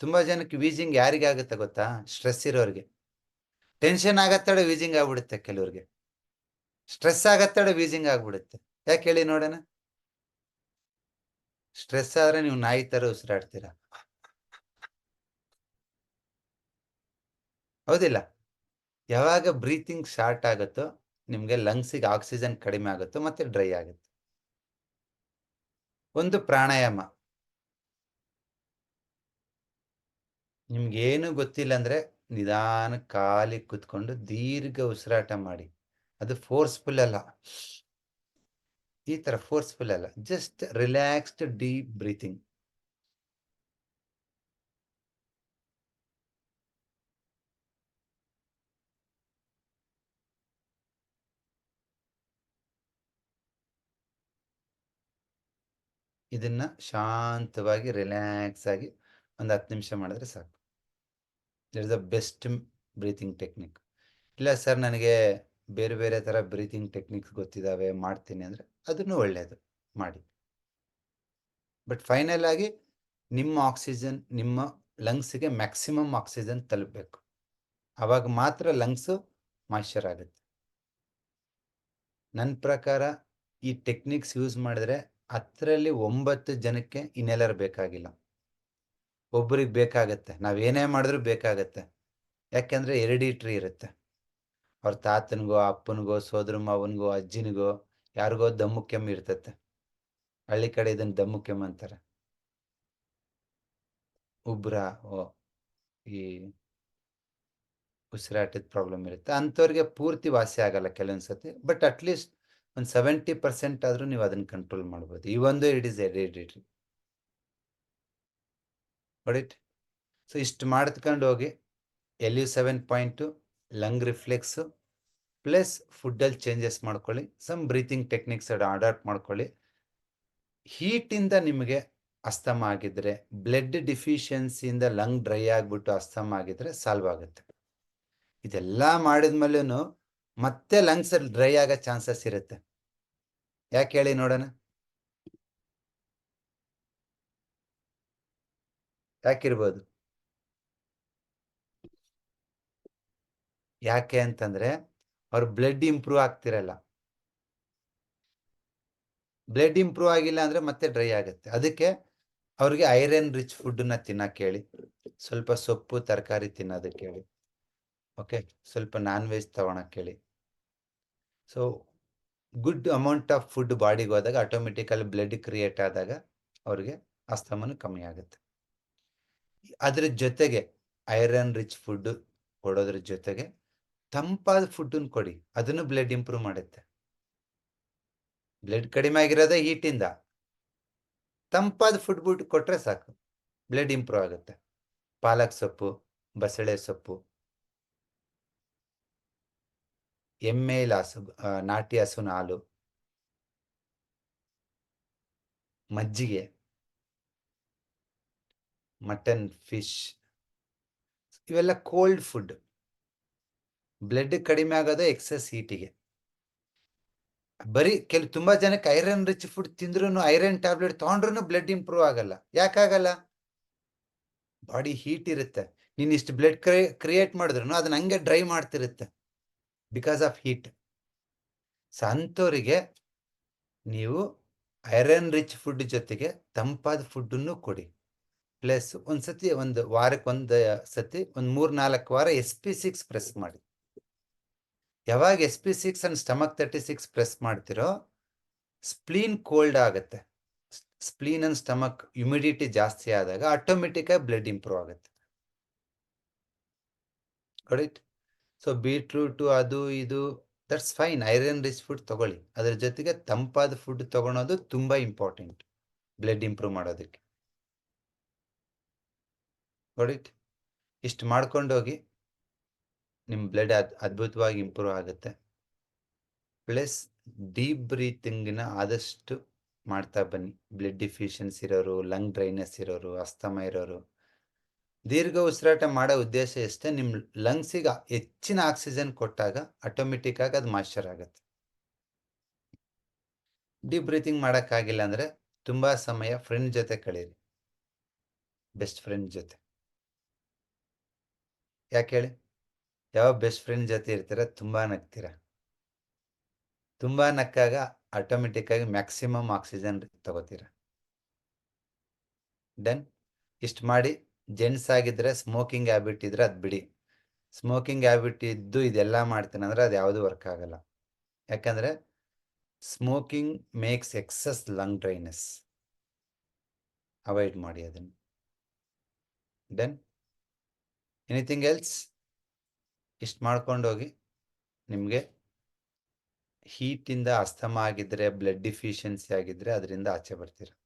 ತುಂಬಾ ಜನಕ್ಕೆ ವೀಜಿಂಗ್ ಯಾರಿಗೆ ಆಗುತ್ತೆ ಗೊತ್ತಾ? ಸ್ಟ್ರೆಸ್ ಇರೋರಿಗೆ. ಟೆನ್ಷನ್ ಆಗತ್ತಡೆ ವೀಜಿಂಗ್ ಆಗ್ಬಿಡುತ್ತೆ ಕೆಲವ್ರಿಗೆ. ಸ್ಟ್ರೆಸ್ ಆಗತ್ತಡೆ ವೀಜಿಂಗ್ ಆಗ್ಬಿಡುತ್ತೆ. ಯಾಕೆ ಹೇಳಿ ನೋಡೋಣ? ಸ್ಟ್ರೆಸ್ ಆದ್ರೆ ನೀವು ನಾಯಿ ತರ ಉಸಿರಾಡ್ತೀರ? ಹೌದಿಲ್ಲ. ಯಾವಾಗ ಬ್ರೀತಿಂಗ್ ಶಾರ್ಟ್ ಆಗುತ್ತೋ, ನಿಮ್ಗೆ ಲಂಗ್ಸಿಗೆ ಆಕ್ಸಿಜನ್ ಕಡಿಮೆ ಆಗುತ್ತೋ, ಮತ್ತೆ ಡ್ರೈ ಆಗುತ್ತೆ. ಒಂದು ಪ್ರಾಣಾಯಾಮ. ನಿಮ್ಗೇನು ಗೊತ್ತಿಲ್ಲ ಅಂದ್ರೆ ನಿಧಾನ ಕಾಲಿ ಕುತ್ಕೊಂಡು ದೀರ್ಘ ಉಸಿರಾಟ ಮಾಡಿ. ಅದು ಫೋರ್ಸ್ಫುಲ್ ಅಲ್ಲ. ಈ ತರ ಫೋರ್ಸ್ಫುಲ್ ಅಲ್ಲ. ಜಸ್ಟ್ ರಿಲ್ಯಾಕ್ಸ್ಡ್ ಡೀಪ್ ಬ್ರೀತಿಂಗ್ ಇದನ್ನ ಶಾಂತವಾಗಿ ರಿಲ್ಯಾಕ್ಸ್ ಆಗಿ ಒಂದು ಹತ್ತು ನಿಮಿಷ ಮಾಡಿದ್ರೆ ಸಾಕು. It is the best breathing technique ಇಲ್ಲ ಸರ್ ನನಗೆ ಬೇರೆ ಬೇರೆ ಥರ ಬ್ರೀತಿಂಗ್ ಟೆಕ್ನಿಕ್ಸ್ ಗೊತ್ತಿದ್ದಾವೆ ಮಾಡ್ತೀನಿ ಅಂದರೆ ಅದನ್ನು ಒಳ್ಳೆಯದು ಮಾಡಿ. ಬಟ್ ಫೈನಲ್ ಆಗಿ ನಿಮ್ಮ ಆಕ್ಸಿಜನ್ ನಿಮ್ಮ ಲಂಗ್ಸಿಗೆ ಮ್ಯಾಕ್ಸಿಮಮ್ ಆಕ್ಸಿಜನ್ ತಲುಪಬೇಕು. ಆವಾಗ ಮಾತ್ರ ಲಂಗ್ಸು ಮಾಯ್ಶ್ಚರ್ ಆಗುತ್ತೆ. ನನ್ನ ಪ್ರಕಾರ ಈ ಟೆಕ್ನಿಕ್ಸ್ ಯೂಸ್ ಮಾಡಿದ್ರೆ ಹತ್ತರಲ್ಲಿ ಒಂಬತ್ತು ಜನಕ್ಕೆ ಇನ್ನೆಲ್ಲರೂ ಬೇಕಾಗಿಲ್ಲ. ಒಬ್ಬರಿಗೆ ಬೇಕಾಗತ್ತೆ. ನಾವೇನೇ ಮಾಡಿದ್ರೂ ಬೇಕಾಗತ್ತೆ. ಯಾಕೆಂದ್ರೆ ಎರಡಿಟ್ರಿ ಇರುತ್ತೆ. ಅವ್ರ ತಾತನಿಗೋ, ಅಪ್ಪನಿಗೋ, ಸೋದ್ರ ಮಾವನಿಗೋ, ಅಜ್ಜಿನಿಗೋ ಯಾರಿಗೋ ದಮ್ಮು ಕೆಮ್ಮು ಇರ್ತತೆ. ಹಳ್ಳಿ ಕಡೆ ಇದನ್ನು ದಮ್ಮು ಕೆಮ್ಮು ಅಂತಾರೆ. ಉಬ್ರ, ಓ, ಈ ಉಸಿರಾಟದ ಪ್ರಾಬ್ಲಮ್ ಇರುತ್ತೆ. ಅಂಥವ್ರಿಗೆ ಪೂರ್ತಿ ವಾಸಿ ಆಗಲ್ಲ ಕೆಲವೊಂದ್ಸತಿ ಬಟ್ ಅಟ್ಲೀಸ್ಟ್ ಒಂದು ಸೆವೆಂಟಿ ಪರ್ಸೆಂಟ್ ಆದರೂ ನೀವು ಅದನ್ನು ಕಂಟ್ರೋಲ್ ಮಾಡ್ಬೋದು. ಈ ಒಂದು ಇಟ್ ಇಸ್ ಎರಿಡಿಟ್ರಿ ಹೊಡಿಟ್ ಸೊ ಇಷ್ಟು ಮಾಡ್ಕೊಂಡು ಹೋಗಿ, L U seven point lung reflex plus ಫುಡ್ಡಲ್ಲಿ changes ಮಾಡ್ಕೊಳ್ಳಿ ಸಮ್ ಬ್ರೀತಿಂಗ್ ಟೆಕ್ನಿಕ್ಸ್ ಅಡಾಪ್ಟ್ ಮಾಡ್ಕೊಳ್ಳಿ. ಹೀಟಿಂದ ನಿಮಗೆ ಅಸ್ತಮ ಆಗಿದ್ರೆ ಬ್ಲಡ್ ಡಿಫಿಷಿಯನ್ಸಿಯಿಂದ ಲಂಗ್ ಡ್ರೈ ಆಗಿಬಿಟ್ಟು ಅಸ್ತಮ ಆಗಿದ್ರೆ ಸಾಲ್ವ್ ಆಗುತ್ತೆ. ಇದೆಲ್ಲ ಮಾಡಿದ್ಮೇಲೂ ಮತ್ತೆ ಲಂಗ್ಸ್ ಡ್ರೈ ಆಗೋ ಚಾನ್ಸಸ್ ಇರುತ್ತೆ. ಯಾಕೆ ಹೇಳಿ ನೋಡೋಣ? ಯಾಕಿರ್ಬೋದು? ಯಾಕೆ ಅಂತಂದ್ರೆ ಅವ್ರ ಬ್ಲಡ್ ಇಂಪ್ರೂವ್ ಆಗ್ತಿರಲ್ಲ. ಬ್ಲಡ್ ಇಂಪ್ರೂವ್ ಆಗಿಲ್ಲ ಅಂದ್ರೆ ಮತ್ತೆ ಡ್ರೈ ಆಗುತ್ತೆ. ಅದಕ್ಕೆ ಅವ್ರಿಗೆ ಐರನ್ ರಿಚ್ ಫುಡ್ನ ತಿನ್ನಕ್ಕೆ ಹೇಳಿ ಸ್ವಲ್ಪ ಸೊಪ್ಪು, ತರಕಾರಿ ತಿನ್ನೋದಕ್ಕೆ ಹೇಳಿ ಓಕೆ? ಸ್ವಲ್ಪ ನಾನ್ ವೆಜ್ ತಗೊಳಕ್ ಹೇಳಿ so, good amount of food ಬಾಡಿಗೆ ಹೋದಾಗ ಆಟೋಮೆಟಿಕಲಿ ಬ್ಲಡ್ ಕ್ರಿಯೇಟ್ ಆದಾಗ ಅವ್ರಿಗೆ ಅಸ್ತಮನು ಕಮ್ಮಿ ಆಗುತ್ತೆ. ಅದ್ರ ಜೊತೆಗೆ ಐರನ್ ರಿಚ್ ಫುಡ್ ಕೊಡೋದ್ರ ಜೊತೆಗೆ ತಂಪಾದ ಫುಡ್ಡನ್ನು ಕೊಡಿ. ಅದನ್ನು ಬ್ಲಡ್ ಇಂಪ್ರೂವ್ ಮಾಡುತ್ತೆ. ಬ್ಲಡ್ ಕಡಿಮೆ ಆಗಿರೋದೇ ಹೀಟಿಂದ ತಂಪಾದ ಫುಡ್ ಬುಡ್ ಕೊಟ್ರೆ ಸಾಕು. ಬ್ಲಡ್ ಇಂಪ್ರೂವ್ ಆಗುತ್ತೆ. ಪಾಲಕ್ ಸೊಪ್ಪು, ಬಸಳೆ ಸೊಪ್ಪು, ಎಮ್ಮೆ ಹಸು ನಾಟಿ ಹಸುನ ಹಾಲು, ಮಜ್ಜಿಗೆ. ಮಟನ್, ಫಿಶ್, ಇವೆಲ್ಲ ಕೋಲ್ಡ್ ಫುಡ್. ಬ್ಲಡ್ ಕಡಿಮೆ ಆಗೋದು ಎಕ್ಸಸ್ ಹೀಟಿಗೆ. ಬರೀ ಕೆಲವು ತುಂಬಾ ಜನಕ್ಕೆ ಐರನ್ ರಿಚ್ ಫುಡ್ ತಿಂದ್ರು ಐರನ್ ಟ್ಯಾಬ್ಲೆಟ್ ತಗೊಂಡ್ರು ಬ್ಲಡ್ ಇಂಪ್ರೂವ್ ಆಗಲ್ಲ. ಯಾಕಾಗಲ್ಲ ಬಾಡಿ ಹೀಟ್ ಇರುತ್ತೆ. ನೀನು ಇಷ್ಟು ಬ್ಲಡ್ ಕ್ರಿಯೇಟ್ ಮಾಡಿದ್ರು ಅದನ್ನ ಹಂಗೆ dry ಮಾಡ್ತಿರುತ್ತೆ. Because of heat. So ನೀವು ಐರನ್ ರಿಚ್ ಫುಡ್ ಜೊತೆಗೆ ತಂಪಾದ ಫುಡ್ಡನ್ನು ಕೊಡಿ. ಪ್ಲಸ್ ಒಂದ್ಸತಿ ಒಂದು ವಾರಕ್ಕೆ ಒಂದು ಸತಿ, ಒಂದು ಮೂರ್ ನಾಲ್ಕು ವಾರ ಎಸ್ ಪಿ ಸಿಕ್ಸ್ ಪ್ರೆಸ್ ಮಾಡಿ. ಯಾವಾಗ S P six and stomach thirty six press ಮಾಡ್ತಿರೋ ಸ್ಪ್ಲೀನ್ ಕೋಲ್ಡ್ ಆಗುತ್ತೆ. ಸ್ಪ್ಲೀನ್ ಅಂಡ್ ಸ್ಟಮಕ್ ಹ್ಯುಮಿಡಿಟಿ ಜಾಸ್ತಿ ಆದಾಗ ಆಟೋಮೆಟಿಕ್ ಆಗಿ ಬ್ಲಡ್ ಇಂಪ್ರೂವ್ ಆಗುತ್ತೆ. ರೈಟ್ ಸೊ ಬೀಟ್ರೂಟು ಅದು ಇದು that's fine iron rich food ತಗೊಳ್ಳಿ. ಅದ್ರ ಜೊತೆಗೆ ತಂಪಾದ ಫುಡ್ ತಗೊಳೋದು ತುಂಬಾ ಇಂಪಾರ್ಟೆಂಟ್ ಬ್ಲಡ್ ಇಂಪ್ರೂವ್ ಮಾಡೋದಕ್ಕೆ. ಕರೆಕ್ಟ್ ಇಷ್ಟು ಮಾಡ್ಕೊಂಡೋಗಿ ನಿಮ್ಮ ಬ್ಲಡ್ ಅದ್ ಅದ್ಭುತವಾಗಿ ಇಂಪ್ರೂವ್ ಆಗುತ್ತೆ. ಪ್ಲಸ್ ಡೀಪ್ ಬ್ರೀತಿಂಗಿನ ಆದಷ್ಟು ಮಾಡ್ತಾ ಬನ್ನಿ. ಬ್ಲಡ್ ಡಿಫಿಷಿಯನ್ಸಿ ಇರೋರು ಲಂಗ್ ಡ್ರೈನೆಸ್ ಇರೋರು, ಅಸ್ತಮ ಇರೋರು. ದೀರ್ಘ ಉಸಿರಾಟ ಮಾಡೋ ಉದ್ದೇಶ ಎಷ್ಟೇ ನಿಮ್ಮ ಲಂಗ್ಸಿಗೆ ಹೆಚ್ಚಿನ ಆಕ್ಸಿಜನ್ ಕೊಟ್ಟಾಗ ಆಟೋಮೆಟಿಕ್ ಆಗಿ ಅದು ಮಾಶ್ಚರ್ ಆಗುತ್ತೆ. ಡೀಪ್ ಬ್ರೀತಿಂಗ್ ಮಾಡೋಕ್ಕಾಗಿಲ್ಲ ಅಂದರೆ ತುಂಬ ಸಮಯ ಫ್ರೆಂಡ್ ಜೊತೆ ಕಳೀರಿ. ಬೆಸ್ಟ್ ಫ್ರೆಂಡ್ ಜೊತೆ. ಯಾಕೆ ಹೇಳಿ? ಯಾವ ಬೆಸ್ಟ್ ಫ್ರೆಂಡ್ ಜೊತೆ ಇರ್ತೀರ ತುಂಬ ನಗ್ತೀರ? ತುಂಬ ನಕ್ಕಾಗ ಆಟೋಮೆಟಿಕ್ಕಾಗಿ ಮ್ಯಾಕ್ಸಿಮಮ್ ಆಕ್ಸಿಜನ್ ತಗೋತೀರ? ಡನ್ ಇಷ್ಟು ಮಾಡಿ ಜೆಂಟ್ಸ್ ಆಗಿದ್ರೆ ಸ್ಮೋಕಿಂಗ್ ಹ್ಯಾಬಿಟ್ ಇದ್ರೆ ಅದು ಬಿಡಿ. ಸ್ಮೋಕಿಂಗ್ ಹ್ಯಾಬಿಟ್ ಇದ್ದು ಇದೆಲ್ಲ ಮಾಡ್ತೀನಿ ಅಂದ್ರೆ ಅದು ಯಾವುದು ವರ್ಕ್ ಆಗಲ್ಲ. ಯಾಕಂದ್ರೆ smoking makes excess lung dryness avoid ಮಾಡಿ ಅದನ್ನು. ಡನ್ ಎನಿಥಿಂಗ್ ಎಲ್ಸ್ ಇಷ್ಟು ಮಾಡ್ಕೊಂಡು ಹೋಗಿ. ನಿಮಗೆ ಹೀಟಿಂದ ಅಸ್ತಮ ಆಗಿದ್ರೆ ಬ್ಲಡ್ ಡಿಫಿಷಿಯನ್ಸಿ ಆಗಿದ್ರೆ, ಅದರಿಂದ ಆಚೆ ಬರ್ತೀರ?